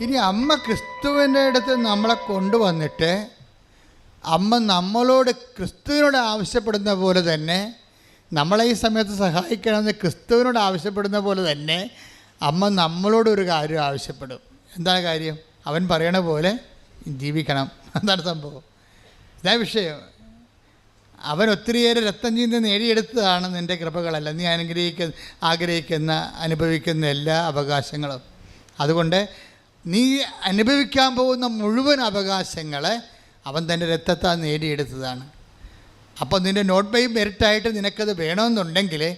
ഇനി അമ്മ ക്രിസ്തുവിന്റെ അടുത്ത് നമ്മളെ കൊണ്ടുവന്നിട്ട് അമ്മ നമ്മളോട് ക്രിസ്തുവിനോട് ആവശ്യപ്പെടുന്ന പോലെ തന്നെ നമ്മളെ ഈ സമയത്ത് സഹായിക്കണമെന്ന് ക്രിസ്തുവിനോട് ആവശ്യപ്പെടുന്ന പോലെ തന്നെ അമ്മ നമ്മളോട് ഒരു കാര്യം ആവശ്യപ്പെടും. എന്താണ് കാര്യം? അവൻ പറയണ പോലെ ജീവിക്കണം. എന്താണ് സംഭവം. ഇതാ വിഷയം. അവൻ ഒത്തിരിയേറെ രക്തം ചീന്തി നേടിയെടുത്തതാണ് നിന്റെ കൃപകളല്ല. നീ അനുഗ്രഹിക്കുന്ന ആഗ്രഹിക്കുന്ന അനുഭവിക്കുന്ന എല്ലാ അവകാശങ്ങളും. അതുകൊണ്ട് നീ അനുഭവിക്കാൻ പോകുന്ന മുഴുവൻ അവകാശങ്ങളെ അവൻ തന്റെ രക്തത്താൽ നേടിയെടുത്തതാണ്. അപ്പോൾ നിന്റെ നോട്ട് ബൈ മെറിറ്റായിട്ട് നിനക്കത് വേണമെന്നുണ്ടെങ്കിൽ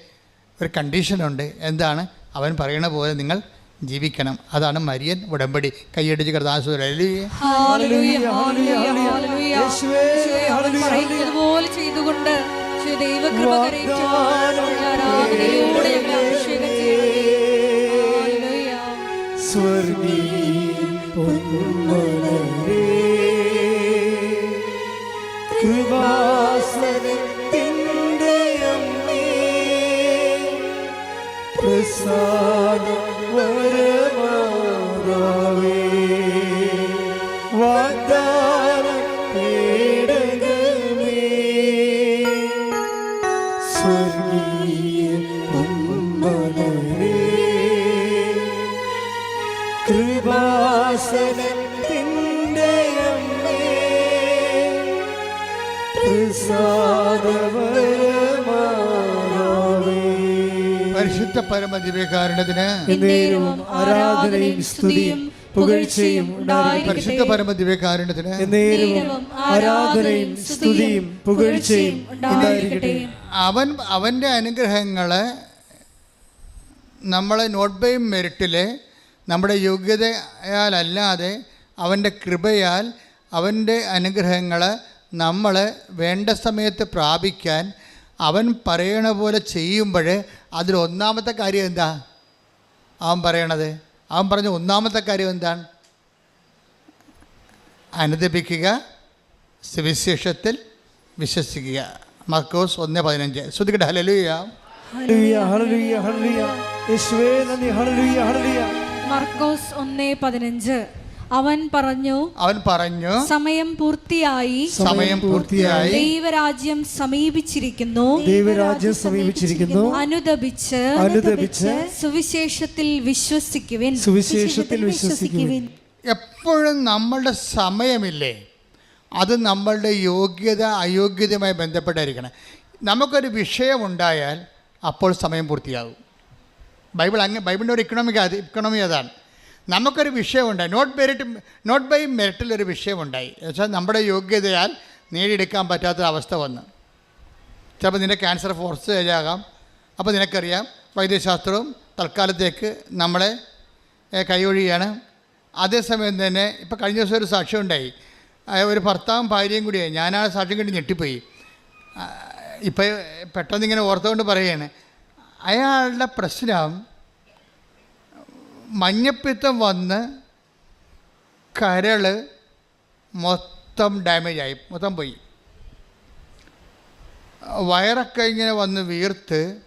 ഒരു കണ്ടീഷനുണ്ട് എന്താണ്? അവൻ പറയണ പോലെ നിങ്ങൾ ജീവിക്കണം. അതാണ് മരിയൻ ഉടമ്പടി. കൈയടിച്ച് ചെയ്തുകൊണ്ട് യേശുവേ, ദൈവകൃപ. സ്വർഗീയ പൊന്മലരേ കൃപാസനത്തിന്റെ അമ്മേ പ്രസാദ പരിശുദ്ധ പരമ ദിവ്യകാരണത്തിന് ആരാധനയും സ്തുതിയും പുകഴ്ചയും ഉണ്ടായിരിക്കട്ടെ. പരിശുദ്ധ പരമ ദിവ്യകാരണത്തിന് ആരാധനയും സ്തുതിയും പുകഴ്ചയും ഉണ്ടായിരിക്കട്ടെ. അവൻ അവന്റെ അനുഗ്രഹങ്ങൾ നമ്മളെ നോട്ട് ബൈ മെറിറ്റിലെ നമ്മുടെ യോഗ്യതയാലല്ലാതെ അവന്റെ കൃപയാൽ അവന്റെ അനുഗ്രഹങ്ങൾ നമ്മൾ വേണ്ട സമയത്ത് പ്രാപിക്കാൻ അവൻ പറയണ പോലെ ചെയ്യുമ്പോൾ അതിൽ ഒന്നാമത്തെ കാര്യം എന്താ? അവൻ പറയണത്. അവൻ പറഞ്ഞ ഒന്നാമത്തെ കാര്യം എന്താണ്? അനുദപിക്കുക സുവിശേഷത്തിൽ വിശ്വസിക്കുക. മർക്കോസ് ഒന്ന് പതിനഞ്ച്. ശ്രുതിക്കട്ടെ ഹലലുയ മർക്കോസ് ഒന്ന് പതിനഞ്ച്. അവൻ പറഞ്ഞു അവൻ പറഞ്ഞു സമയം പൂർത്തിയായി. സമയം പൂർത്തിയായി. ദൈവരാജ്യം സമീപിച്ചിരിക്കുന്നു. ദൈവരാജ്യം സമീപിച്ചിരിക്കുന്നു. അനുദപിച്ച് അനുദപിച്ച് സുവിശേഷത്തിൽ വിശ്വസിക്കുവിൻ. സുവിശേഷത്തിൽ വിശ്വസിക്കുവിൻ. എപ്പോഴും നമ്മളുടെ സമയമില്ലേ? അത് നമ്മളുടെ യോഗ്യത അയോഗ്യതയുമായി ബന്ധപ്പെട്ടായിരിക്കണം നമുക്കൊരു വിഷയമുണ്ടായാൽ അപ്പോൾ സമയം പൂർത്തിയാകും. ബൈബിൾ അങ്ങ് ബൈബിളിന്റെ ഒരു ഇക്കണോമിക് ഇക്കണോമി അതാണ്. നമുക്കൊരു വിഷയമുണ്ടായി. നോട്ട് മെറിറ്റ് നോട്ട് ബൈ മെറിറ്റിലൊരു വിഷയമുണ്ടായി. എന്നുവെച്ചാൽ നമ്മുടെ യോഗ്യതയാൽ നേടിയെടുക്കാൻ പറ്റാത്ത അവസ്ഥ വന്നു. ചിലപ്പോൾ നിന്റെ ക്യാൻസർ ഫോർസ് ചെയ്യാകാം അപ്പോൾ നിനക്കറിയാം വൈദ്യശാസ്ത്രവും തൽക്കാലത്തേക്ക് നമ്മളെ കൈയൊഴിയാണ്. അതേസമയം തന്നെ ഇപ്പോൾ കഴിഞ്ഞ ദിവസം ഒരു സാക്ഷ്യം ഉണ്ടായി. ഒരു ഭർത്താവും ഭാര്യയും കൂടിയായി ഞാൻ ആ സാക്ഷ്യം കണ്ടി ഞെട്ടിപ്പോയി. ഇപ്പം പെട്ടെന്ന് ഇങ്ങനെ ഓർത്തുകൊണ്ട് പറയുകയാണ്. അയാളുടെ പ്രശ്നം മഞ്ഞപ്പിത്തം വന്ന് കരൾ മൊത്തം ഡാമേജ് ആയി. മൊത്തം പോയി. വയറൊക്കെ ഇങ്ങനെ വന്ന് വീർത്ത്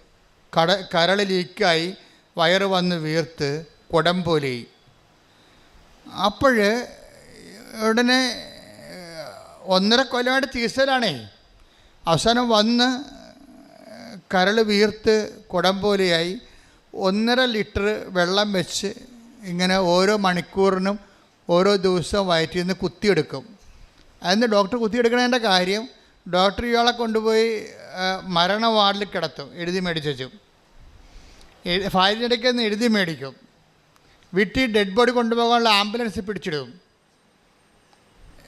കട കരൾ ലീക്കായി. വയറ് വന്ന് വീർത്ത് കുടം പോലെ അപ്പോൾ ഉടനെ ഒന്നര കൊല്ലമായിട്ട് ചികിത്സയിലാണേ അവസാനം വന്ന് കരൾ വീർത്ത് കുടം പോലെയായി ഒന്നര ലിറ്റർ വെള്ളം വെച്ച് ഇങ്ങനെ ഓരോ മണിക്കൂറിനും ഓരോ ദിവസവും വയറ്റിൽ നിന്ന് കുത്തിയെടുക്കും. അതിന് ഡോക്ടർ കുത്തിയെടുക്കണതിന്റെ കാര്യം? ഡോക്ടർ ഇയാളെ കൊണ്ടുപോയി മരണ വാർഡിൽ കിടത്തും എഴുതി മേടിച്ചു ഫയലിനിടയ്ക്ക് നിന്ന് എഴുതി മേടിക്കും. വീട്ടിൽ ഡെഡ് ബോഡി കൊണ്ടുപോകാനുള്ള ആംബുലൻസ് പിടിച്ചിടും.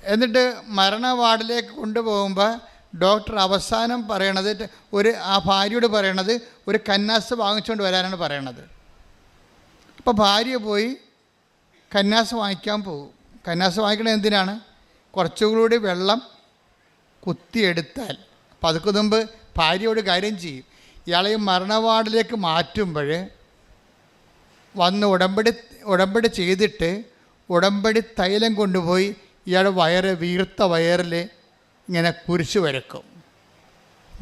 എന്നിട്ട് മരണ വാർഡിലേക്ക് കൊണ്ടുപോകുമ്പോൾ ഡോക്ടർ അവസാനം പറയണത് ഒരു ആ ഭാര്യയോട് പറയണത് ഒരു കന്നാസ് വാങ്ങിച്ചുകൊണ്ട് വരാനാണ് പറയണത്. അപ്പോൾ ഭാര്യ പോയി കന്നാസ് വാങ്ങിക്കാൻ പോകും. കന്നാസ് വാങ്ങിക്കണത് എന്തിനാണ്? കുറച്ചുകൂടി വെള്ളം കുത്തിയെടുത്താൽ. അപ്പോൾ അതൊക്കെ മുമ്പ് ഭാര്യയോട് കാര്യം ചെയ്യും. ഇയാളെ മരണവാർഡിലേക്ക് മാറ്റുമ്പോൾ വന്ന് ഉടമ്പടി ഉടമ്പടി ചെയ്തിട്ട് ഉടമ്പടി തൈലം കൊണ്ടുപോയി ഇയാളുടെ വയറ് വീർത്ത വയറിൽ ഇങ്ങനെ കുരിശ് വരക്കും.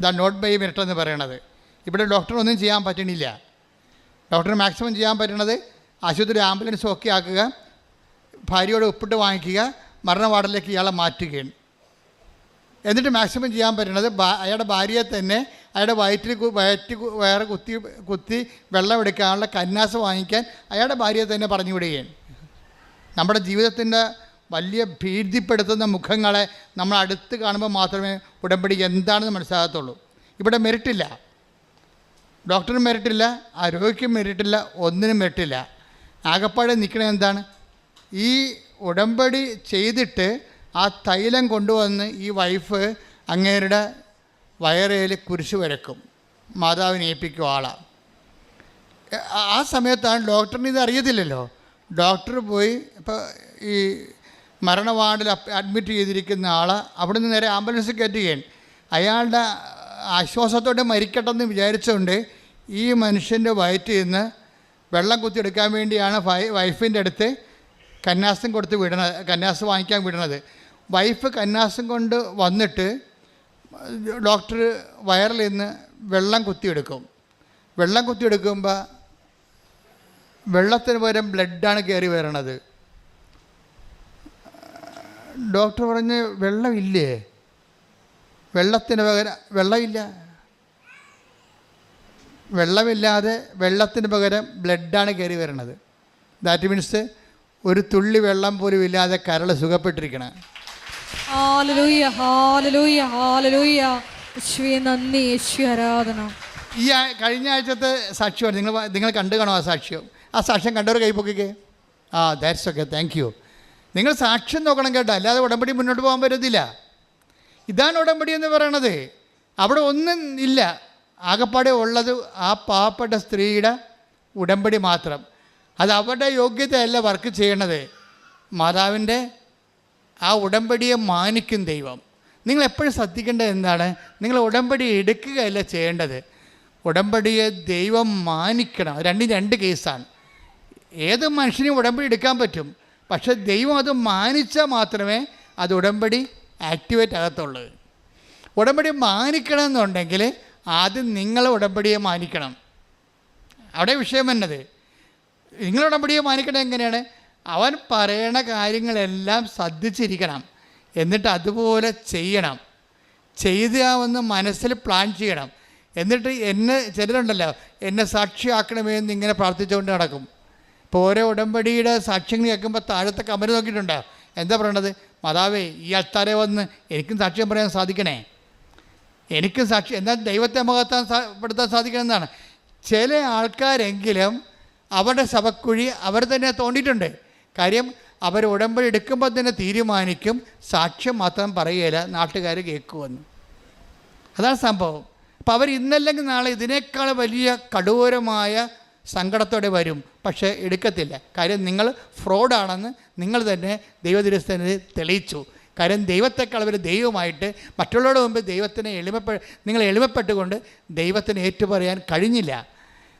ദ നോട്ട് ബൈ മിനിറ്റ് എന്ന് പറയണത്. ഇവിടെ ഡോക്ടർ ഒന്നും ചെയ്യാൻ പറ്റണില്ല. ഡോക്ടർ മാക്സിമം ചെയ്യാൻ പറ്റണത് ആശുപത്രി ആംബുലൻസ് ഒക്കെ ആക്കുക ഭാര്യയോട് ഉപ്പിട്ട് വാങ്ങിക്കുക മരണവാർഡിലേക്ക് ഇയാളെ മാറ്റുകയാണ്. എന്നിട്ട് മാക്സിമം ചെയ്യാൻ പറ്റുന്നത് അയാളുടെ ഭാര്യയെ തന്നെ അയാളുടെ വയറ്റിൽ വയറ്റ് വേറെ കുത്തി കുത്തി വെള്ളം എടുക്കാനുള്ള കന്നാസ് വാങ്ങിക്കാൻ അയാളുടെ ഭാര്യയെ തന്നെ പറഞ്ഞു വിടുകയാണ് നമ്മുടെ ജീവിതത്തിന്റെ വലിയ ഭീതിപ്പെടുത്തുന്ന മുഖങ്ങളെ നമ്മൾ അടുത്ത് കാണുമ്പോൾ മാത്രമേ ഉടമ്പടി എന്താണെന്ന് മനസ്സിലാകത്തുള്ളൂ. ഇവിടെ മെറിറ്റില്ല ഡോക്ടറിന് മെറിറ്റില്ല ആ രോഗിക്കും ഒന്നിനും മെറിറ്റില്ല ആകപ്പാടെ നിൽക്കണത് എന്താണ്? ഈ ഉടമ്പടി ചെയ്തിട്ട് ആ തൈലം കൊണ്ടുവന്ന് ഈ വൈഫ് അങ്ങേരുടെ വയറയിൽ കുരിശ് വരക്കും. മാതാവിനെ ഏൽപ്പിക്കും ആളാണ് ആ സമയത്താണ് ഡോക്ടറിന് ഇത് അറിയത്തില്ലല്ലോ. ഡോക്ടർ പോയി ഇപ്പോൾ ഈ മരണ വാർഡിൽ അഡ്മിറ്റ് ചെയ്തിരിക്കുന്ന ആൾ അവിടെ നിന്ന് നേരെ ആംബുലൻസ് കയറ്റുകയാണ്. അയാളുടെ ആശ്വാസത്തോടെ മരിക്കട്ടെന്ന് വിചാരിച്ചുകൊണ്ട് ഈ മനുഷ്യന്റെ വയറ്റിൽ നിന്ന് വെള്ളം കുത്തിയെടുക്കാൻ വേണ്ടിയാണ് വൈഫിന്റെ അടുത്ത് കന്യാസം കൊടുത്ത് വിടണത് കന്യാസ് വാങ്ങിക്കാൻ വിടണത്. വൈഫ് കന്യാസം കൊണ്ട് വന്നിട്ട് ഡോക്ടർ വയറിൽ നിന്ന് വെള്ളം കുത്തിയെടുക്കും. വെള്ളം കുത്തിയെടുക്കുമ്പോൾ വെള്ളത്തിന് പകരം ബ്ലഡാണ് കയറി വരണത്. ഡോക്ടർ പറഞ്ഞ് വെള്ളമില്ലേ? വെള്ളത്തിന് പകരം വെള്ളമില്ല. വെള്ളമില്ലാതെ വെള്ളത്തിന് പകരം ബ്ലഡാണ് കയറി വരണത്. ദാറ്റ് മീൻസ് ഒരു തുള്ളി വെള്ളം പോലും ഇല്ലാതെ കരൾ സുഖപ്പെട്ടിരിക്കണം. ഈ കഴിഞ്ഞ ആഴ്ചത്തെ സാക്ഷ്യമാണ് നിങ്ങൾ നിങ്ങൾ കണ്ടു കാണോ ആ സാക്ഷ്യം. ആ സാക്ഷ്യം കണ്ടവർ കൈ പൊക്കിക്കേ. ആ ദാറ്റ്സ് ഓക്കെ താങ്ക് യു നിങ്ങൾ സാക്ഷ്യം നോക്കണം കേട്ടോ. അല്ലാതെ ഉടമ്പടി മുന്നോട്ട് പോകാൻ പറ്റത്തില്ല. ഇതാണ് ഉടമ്പടി എന്ന് പറയണത്. അവിടെ ഒന്നും ഇല്ല. ആകപ്പാടെ ഉള്ളത് ആ പാവപ്പെട്ട സ്ത്രീയുടെ ഉടമ്പടി മാത്രം. അത് അവരുടെ യോഗ്യതയല്ല വർക്ക് ചെയ്യണത്. മാതാവിന്റെ ആ ഉടമ്പടിയെ മാനിക്കും ദൈവം. നിങ്ങൾ എപ്പോഴും ശ്രദ്ധിക്കേണ്ടത് എന്താണ്? നിങ്ങൾ ഉടമ്പടി എടുക്കുകയല്ല ചെയ്യേണ്ടത്. ഉടമ്പടിയെ ദൈവം മാനിക്കണം. രണ്ടും രണ്ട് കേസാണ് ഏത് മനുഷ്യനും ഉടമ്പടി എടുക്കാൻ പറ്റും. പക്ഷെ ദൈവം അത് മാനിച്ചാൽ മാത്രമേ അത് ഉടമ്പടി ആക്ടിവേറ്റ് ആകത്തുള്ളൂ. ഉടമ്പടി മാനിക്കണം എന്നുണ്ടെങ്കിൽ ആദ്യം നിങ്ങൾ ഉടമ്പടിയെ മാനിക്കണം. അവിടെ വിഷയം എന്നത് നിങ്ങൾ ഉടമ്പടിയെ മാനിക്കണം എങ്ങനെയാണ്? അവൻ പറയണ കാര്യങ്ങളെല്ലാം ശ്രദ്ധിച്ചിരിക്കണം. എന്നിട്ട് അതുപോലെ ചെയ്യണം. ചെയ്താവെന്ന് മനസ്സിൽ പ്ലാൻ ചെയ്യണം. എന്നിട്ട് എന്നെ ചിലരുണ്ടല്ലോ എന്നെ സാക്ഷിയാക്കണമേ എന്ന് ഇങ്ങനെ പ്രാർത്ഥിച്ചുകൊണ്ട് നടക്കും. ഇപ്പോൾ ഓരോ ഉടമ്പടിയുടെ സാക്ഷ്യങ്ങൾ കേൾക്കുമ്പോൾ താഴത്തെ കമര് നോക്കിയിട്ടുണ്ട്. എന്താ പറയണത്? മാതാവേ ഈ അൾത്താരെ വന്ന് എനിക്കും സാക്ഷ്യം പറയാൻ സാധിക്കണേ. എനിക്കും സാക്ഷി എന്നാൽ ദൈവത്തെ മുഖത്താൻ സാ- പെടുത്താൻ സാധിക്കണമെന്നാണ്. ചില ആൾക്കാരെങ്കിലും അവരുടെ ശവക്കുഴി അവർ തന്നെ തോണ്ടിയിട്ടുണ്ട്. കാര്യം അവർ ഉടമ്പടി എടുക്കുമ്പോൾ തന്നെ തീരുമാനിക്കും സാക്ഷ്യം മാത്രം പറയുകയില്ല നാട്ടുകാർ കേൾക്കുമെന്ന്. അതാണ് സംഭവം. അപ്പോൾ അവർ ഇന്നല്ലെങ്കിൽ നാളെ ഇതിനേക്കാൾ വലിയ കടൂരമായ സങ്കടത്തോടെ വരും. പക്ഷേ എടുക്കത്തില്ല. കാര്യം നിങ്ങൾ ഫ്രോഡാണെന്ന് നിങ്ങൾ തന്നെ ദൈവദിരസ്ഥനെ തെളിയിച്ചു. കാര്യം ദൈവത്തെക്കാൾ അവർ ദൈവമായിട്ട് മറ്റുള്ളവരുടെ മുമ്പ് ദൈവത്തിനെ എളിമപ്പെ നിങ്ങൾ എളിമപ്പെട്ടുകൊണ്ട് ദൈവത്തിന് ഏറ്റുപറയാൻ കഴിഞ്ഞില്ല.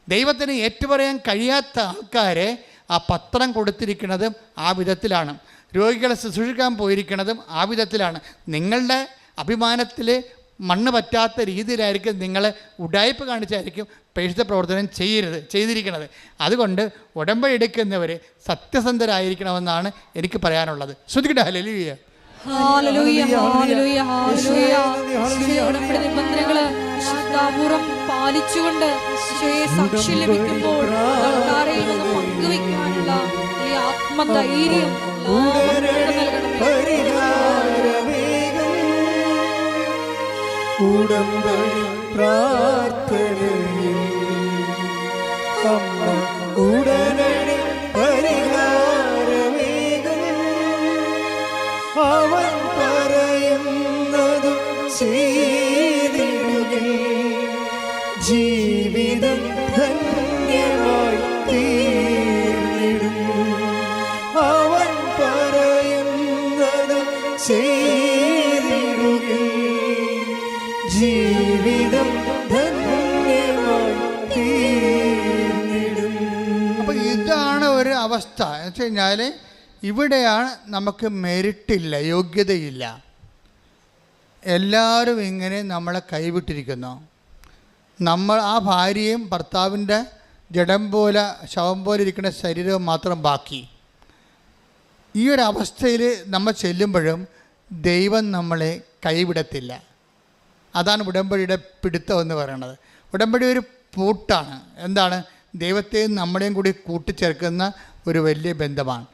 ദൈവത്തിന് ഏറ്റുപറയാൻ കഴിയാത്ത ആൾക്കാരെ ആ പത്രം കൊടുത്തിരിക്കുന്നതും ആ വിധത്തിലാണ്. രോഗികളെ ശുശ്രൂഷിക്കാൻ പോയിരിക്കുന്നതും ആ വിധത്തിലാണ്. നിങ്ങളുടെ അഭിമാനത്തിൽ മണ്ണ് പറ്റാത്ത രീതിയിലായിരിക്കും നിങ്ങൾ ഉടായ്പ കാണിച്ചായിരിക്കും പരിശുദ്ധ പ്രവർത്തനം ചെയ്യരുത് ചെയ്തിരിക്കുന്നത്. അതുകൊണ്ട് ഉടമ്പടി എടുക്കുന്നവർ സത്യസന്ധരായിരിക്കണമെന്നാണ് എനിക്ക് പറയാനുള്ളത്. ശ്രദ്ധിക്കട്ടെ? ഹലലിയ പാലിച്ചുകൊണ്ട് സാക്ഷി ലഭിക്കുമ്പോൾ പങ്കുവെക്കാനുള്ള ഈ ആത്മധൈര്യം പരിഹാരമേകം ഉടമ്പടി പ്രാർത്ഥനയിൽ അമ്മ ഉടനടി പരിഹാരമേകം. അവൻ ജീവിതം ധന്യമായി തീർന്നിടും കഴിഞ്ഞാൽ ഇവിടെയാണ് നമുക്ക് മെരിട്ടില്ല യോഗ്യതയില്ല. എല്ലാവരും ഇങ്ങനെ നമ്മളെ കൈവിട്ടിരിക്കുന്നു. നമ്മൾ ആ ഭാര്യയും ഭർത്താവിന്റെ ജഡം പോലെ ശവം പോലെ ഇരിക്കുന്ന ശരീരവും മാത്രം ബാക്കി. ഈ ഒരു അവസ്ഥയിൽ നമ്മൾ ചെല്ലുമ്പോഴും ദൈവം നമ്മളെ കൈവിടത്തില്ല. അതാണ് ഉടമ്പടിയുടെ പിടുത്തം എന്ന് പറയുന്നത്. ഉടമ്പടി ഒരു പൂട്ടാണ്. എന്താണ്? ദൈവത്തെയും നമ്മളെയും കൂടി കൂട്ടിച്ചേർക്കുന്ന ഒരു വലിയ ബന്ധമാണ്.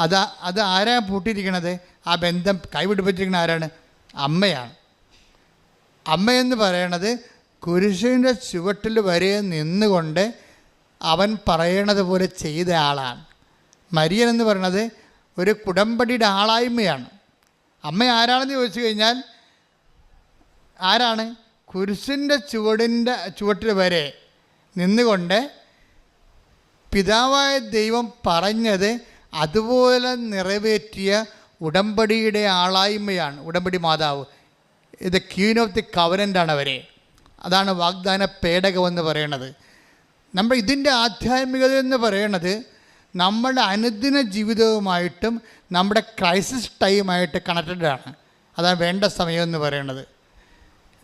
അത് അത് ആരാ പൂട്ടിയിരിക്കണത്? ആ ബന്ധം കൈവിടിപ്പിച്ചിരിക്കുന്ന ആരാണ്? അമ്മയാണ്. അമ്മയെന്ന് പറയണത് കുരിശിന്റെ ചുവട്ടിൽ വരെ നിന്നുകൊണ്ട് അവൻ പറയണത് പോലെ ചെയ്ത ആളാണ്. മരിയൻ എന്ന് പറയണത് ഒരു കുടമ്പടിയുടെ ആളായ്മയാണ്. അമ്മ ആരാണെന്ന് ചോദിച്ചു കഴിഞ്ഞാൽ ആരാണ്? കുരിശിന്റെ ചുവടിന്റെ ചുവട്ടിൽ വരെ നിന്നുകൊണ്ട് പിതാവായ ദൈവം പറഞ്ഞത് അതുപോലെ നിറവേറ്റിയ ഉടമ്പടിയുടെ ആളായ്മയാണ്. ഉടമ്പടി മാതാവ്. ഇത് ക്യൂൻ ഓഫ് ദി കവനന്റാണ് അവരെ. അതാണ് വാഗ്ദാന പേടകമെന്ന് പറയണത്. നമ്മൾ ഇതിന്റെ ആധ്യാത്മികത എന്ന് പറയണത് നമ്മുടെ അനുദിന ജീവിതവുമായിട്ടും നമ്മുടെ ക്രൈസിസ് ടൈമായിട്ട് കണക്റ്റഡ് ആണ്. അതാണ് വേണ്ട സമയം എന്ന് പറയണത്.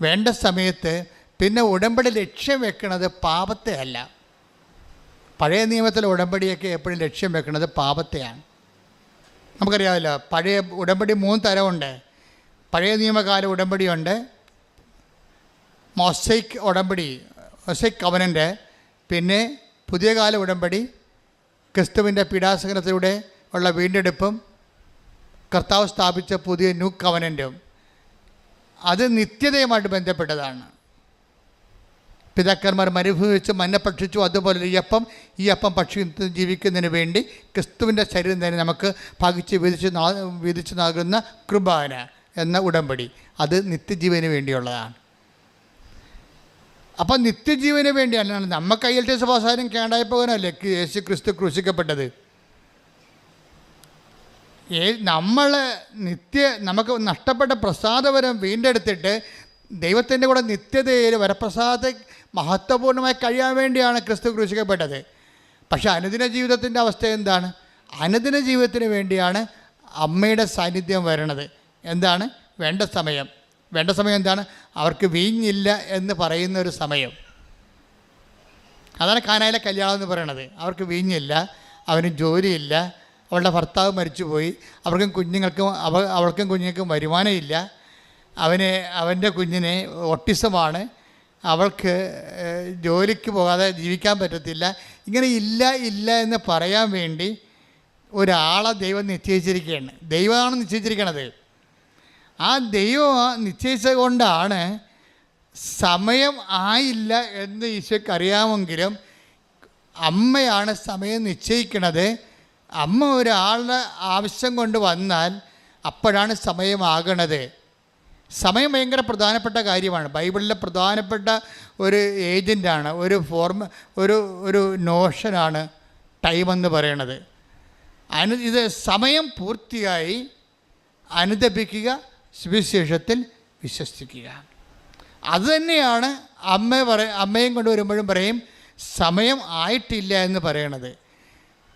വേണ്ട സമയത്ത് പിന്നെ ഉടമ്പടി ലക്ഷ്യം വെക്കുന്നത് പാപത്തെ അല്ല. പഴയ നിയമത്തിലെ ഉടമ്പടിയൊക്കെ എപ്പോഴും ലക്ഷ്യം വെക്കുന്നത് പാപത്തെയാണ്. നമുക്കറിയാമല്ലോ പഴയ ഉടമ്പടി മൂന്ന് തരമുണ്ട്. പഴയ നിയമകാല ഉടമ്പടിയുണ്ട് മൊസൈക്ക് ഉടമ്പടി മൊസൈക്ക് കവനന്റെ പിന്നെ പുതിയ കാല ഉടമ്പടി ക്രിസ്തുവിന്റെ പീഡാസകനത്തിലൂടെ ഉള്ള വീണ്ടെടുപ്പും കർത്താവ് സ്ഥാപിച്ച പുതിയ ന്യൂ കവനന്റും അത് നിത്യതയുമായിട്ട് ബന്ധപ്പെട്ടതാണ്. പിതാക്കന്മാർ മരുഭൂമി വെച്ച് മന്ന ഭക്ഷിച്ചു അതുപോലെ ഈ അപ്പം ഈ അപ്പം ഭക്ഷി ജീവിക്കുന്നതിന് വേണ്ടി ക്രിസ്തുവിന്റെ ശരീരം തന്നെ നമുക്ക് ഭഗിച്ച് വിധിച്ച് വിധിച്ച് നൽകുന്ന കൃപാന എന്ന ഉടമ്പടി. അത് നിത്യജീവന് വേണ്ടിയുള്ളതാണ്. അപ്പം നിത്യജീവന് വേണ്ടിയാണ്. നമുക്ക് ഐ എൽ ടി എസ് പോകാനല്ലേ? യേശു ക്രിസ്തു ക്രൂശിക്കപ്പെട്ടത്. നമ്മൾ നിത്യ നമുക്ക് നഷ്ടപ്പെട്ട പ്രസാദപരം വീണ്ടെടുത്തിട്ട് ദൈവത്തിന്റെ കൂടെ നിത്യതയിൽ വരപ്രസാദ മഹത്വപൂർണമായി കഴിയാൻ വേണ്ടിയാണ് ക്രിസ്തു ക്രൂശിക്കപ്പെട്ടത്. പക്ഷേ അനുദിന ജീവിതത്തിന്റെ അവസ്ഥ എന്താണ്? അനുദിന ജീവിതത്തിന് വേണ്ടിയാണ് അമ്മയുടെ സാന്നിധ്യം വരണത്. എന്താണ്? വേണ്ട സമയം. വേണ്ട സമയം എന്താണ്? അവർക്ക് വീഞ്ഞില്ല എന്ന് പറയുന്ന ഒരു സമയം. അതാണ് കാനായിലെ കല്യാണം എന്ന് പറയണത്. അവർക്ക് വീഞ്ഞില്ല അവന് ജോലിയില്ല അവളുടെ ഭർത്താവ് മരിച്ചുപോയി അവർക്കും കുഞ്ഞുങ്ങൾക്കും അവ അവൾക്കും കുഞ്ഞുങ്ങൾക്കും വരുമാനമില്ല. അവന് അവന്റെ കുഞ്ഞിനെ ഒട്ടിസമാണ്. അവൾക്ക് ജോലിക്ക് പോകാതെ ജീവിക്കാൻ പറ്റത്തില്ല. ഇങ്ങനെ ഇല്ല ഇല്ല എന്ന് പറയാൻ വേണ്ടി ഒരാളെ ദൈവം നിശ്ചയിച്ചിരിക്കുകയാണ്. ദൈവമാണ് നിശ്ചയിച്ചിരിക്കണത്. ആ ദൈവം നിശ്ചയിച്ചത് കൊണ്ടാണ് സമയം ആയില്ല എന്ന് ഈശോയ്ക്ക് അറിയാമെങ്കിലും അമ്മയാണ് സമയം നിശ്ചയിക്കണത്. അമ്മ ഒരാളുടെ ആവശ്യം കൊണ്ട് വന്നാൽ അപ്പോഴാണ് സമയമാകണത് സമയം ഭയങ്കര പ്രധാനപ്പെട്ട കാര്യമാണ്. ബൈബിളിലെ പ്രധാനപ്പെട്ട ഒരു ഏജന്റാണ് ഒരു ഫോർമ ഒരു ഒരു നോഷനാണ് ടൈം എന്ന് പറയണത്. അനു ഇത് സമയം പൂർത്തിയായി അനുദപിക്കുക സുവിശേഷത്തിൽ വിശ്വസിക്കുക. അതുതന്നെയാണ് അമ്മ പറ അമ്മയും കൊണ്ട് വരുമ്പോഴും പറയും സമയം ആയിട്ടില്ല എന്ന് പറയണത്.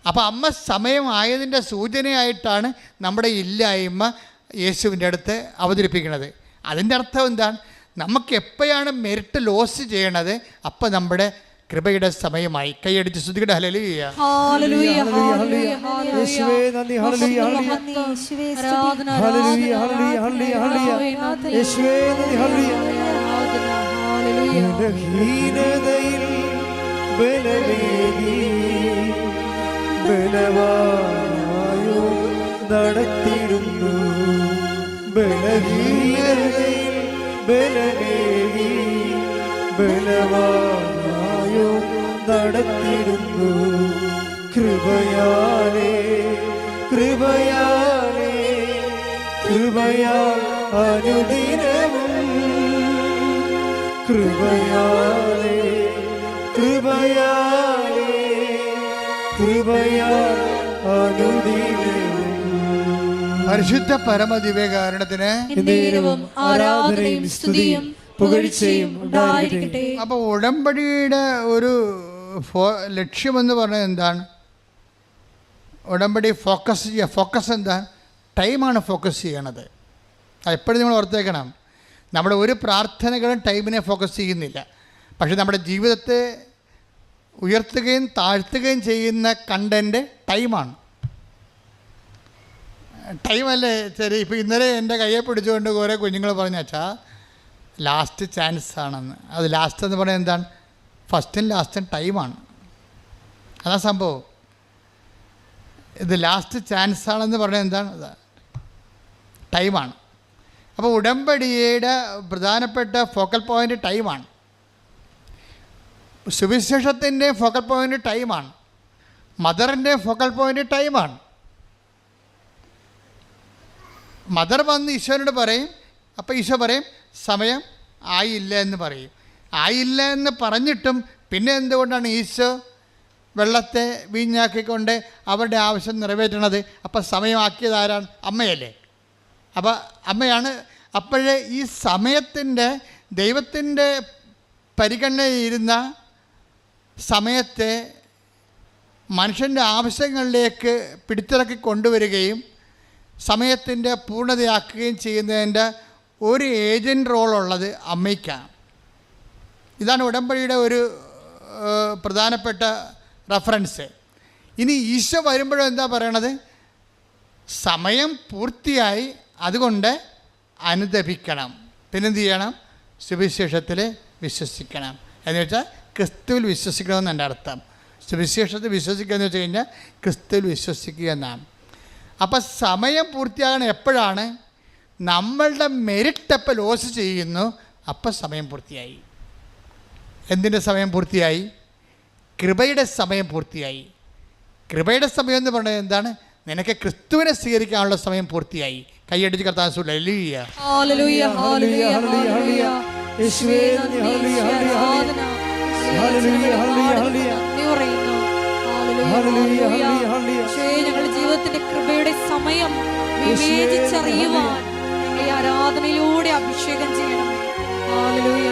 അപ്പോൾ അമ്മ സമയം ആയതിന്റെ സൂചനയായിട്ടാണ് നമ്മുടെ ഇല്ലായ്മ യേശുവിന്റെ അടുത്ത് അവതരിപ്പിക്കുന്നത്. അതിന്റെ അർത്ഥം എന്താണ് നമുക്ക് എപ്പോഴാണ് മെറിറ്റ് ലോസ് ചെയ്യണത്? അപ്പം നമ്മുടെ കൃപയുടെ സമയമായി. കൈയടിച്ച് ശ്രുതിയുടെ ഹലലിയ ഹല്ലേലൂയ ഹല്ലേലൂയ യേശുവേ നന്ദി. Hallelujah hallelujah. ആരാധന ഹല്ലേലൂയ ഹല്ലേലൂയ. ഹല്ലേലൂയ ഹല്ലേലൂയ യേശുവേ ഹല്ലേലൂയ. ആരാധന ഹല്ലേലൂയ. ബലഹീനതയിൽ ബലമേകി ബലവാനായോ നടത്തിടുന്നു ബലഹീനതയിൽ ബലമേകി ബലവാനായോ നടത്തിടുന്നു. കൃപയാലേ കൃപയാലേ കൃപയാ അനുദിനവും. കൃപയാലേ കൃപയാലേ കൃപയാ അനുദിനവും. പരിശുദ്ധ പരമദിവ്യകാരണത്തിന് ആരാധനയും സ്തുതിയും പുകഴ്ചയും ഉണ്ടായിരിക്കട്ടെ. അപ്പോൾ ഉടമ്പടിയുടെ ഒരു ലക്ഷ്യം ലക്ഷ്യമെന്ന് പറഞ്ഞത് എന്താണ്? ഉടമ്പടി ഫോക്കസ് ചെയ്യുക. ഫോക്കസ് എന്താ? ടൈമാണ് ഫോക്കസ് ചെയ്യണത്. എപ്പോഴും നമ്മൾ ഓർത്തേക്കണം. നമ്മുടെ ഒരു പ്രാർത്ഥനകളും ടൈമിനെ ഫോക്കസ് ചെയ്യുന്നില്ല. പക്ഷെ നമ്മുടെ ജീവിതത്തെ ഉയർത്തുകയും താഴ്ത്തുകയും ചെയ്യുന്ന കണ്ടന്റ് ടൈമാണ് ടൈമല്ലേ ശരി ഇപ്പോൾ ഇന്നലെ എന്റെ കയ്യെ പിടിച്ചുകൊണ്ട് കുറേ കുഞ്ഞുങ്ങൾ പറഞ്ഞു അച്ഛാ ലാസ്റ്റ് ചാൻസ് ആണെന്ന്. അത് ലാസ്റ്റ് എന്ന് പറയുന്നത് എന്താണ്? ഫസ്റ്റും ലാസ്റ്റും ടൈമാണ് അതാ സംഭവം. ഇത് ലാസ്റ്റ് ചാൻസ് ആണെന്ന് പറയുന്നത് എന്താണ്? ടൈമാണ് അപ്പോൾ ഉടമ്പടിയുടെ പ്രധാനപ്പെട്ട ഫോക്കൽ പോയിന്റ് ടൈമാണ് സുവിശേഷത്തിന്റെ ഫോക്കൽ പോയിന്റ് ടൈമാണ് മദറിന്റെ ഫോക്കൽ പോയിന്റ് ടൈമാണ് മദർ വന്ന് ഈശോനോട് പറയും അപ്പോൾ ഈശോ പറയും സമയം ആയില്ല എന്ന് പറയും. ആയില്ല എന്ന് പറഞ്ഞിട്ടും പിന്നെ എന്തുകൊണ്ടാണ് ഈശോ വെള്ളത്തെ വീഞ്ഞാക്കിക്കൊണ്ട് അവരുടെ ആവശ്യം നിറവേറ്റണത്? അപ്പോൾ സമയമാക്കിയത് ആരാണ്? അമ്മയല്ലേ. അപ്പോൾ അമ്മയാണ് അപ്പോഴേ ഈ സമയത്തിന്റെ ദൈവത്തിന്റെ പരിഗണനയിരുന്ന സമയത്തെ മനുഷ്യന്റെ ആവശ്യങ്ങളിലേക്ക് പിടിച്ചിറക്കി കൊണ്ടുവരികയും സമയത്തിന്റെ പൂർണതയാക്കുകയും ചെയ്യുന്നതിന്റെ ഒരു ഏജന്റ് റോളുള്ളത് അമ്മയ്ക്കാണ്. ഇതാണ് ഉടമ്പടിയുടെ ഒരു പ്രധാനപ്പെട്ട റെഫറൻസ്. ഇനി ഈശോ വരുമ്പോഴും എന്താ പറയണത്? സമയം പൂർത്തിയായി അതുകൊണ്ട് അനുദപിക്കണം. പിന്നെന്ത് ചെയ്യണം? സുവിശേഷത്തിൽ വിശ്വസിക്കണം. എന്ന് വെച്ചാൽ ക്രിസ്തുവിൽ വിശ്വസിക്കണമെന്ന് എന്റെ അർത്ഥം. സുവിശേഷത്തിൽ വിശ്വസിക്കുക എന്ന് വെച്ച് കഴിഞ്ഞാൽ ക്രിസ്തുവിൽ വിശ്വസിക്കുക എന്നാണ്. അപ്പം സമയം പൂർത്തിയാകണം എപ്പോഴാണ്? നമ്മളുടെ മെരിറ്റ് എപ്പോൾ ലോസ് ചെയ്യുന്നു? അപ്പം സമയം പൂർത്തിയായി. എന്തിന്റെ സമയം പൂർത്തിയായി? കൃപയുടെ സമയം പൂർത്തിയായി. കൃപയുടെ സമയം എന്ന് പറയുന്നത് എന്താണ്? നിനക്ക് ക്രിസ്തുവിനെ സ്വീകരിക്കാനുള്ള സമയം പൂർത്തിയായി. കൈയടിച്ച് കർത്താൻ സുല്ലിയ ഞങ്ങളുടെ ജീവിതത്തിന്റെ കൃപയുടെ സമയം വിവേചിച്ചറിയുവാൻ ഈ ആരാധനയിലൂടെ അഭിഷേകം ചെയ്യണം ഹല്ലേലൂയ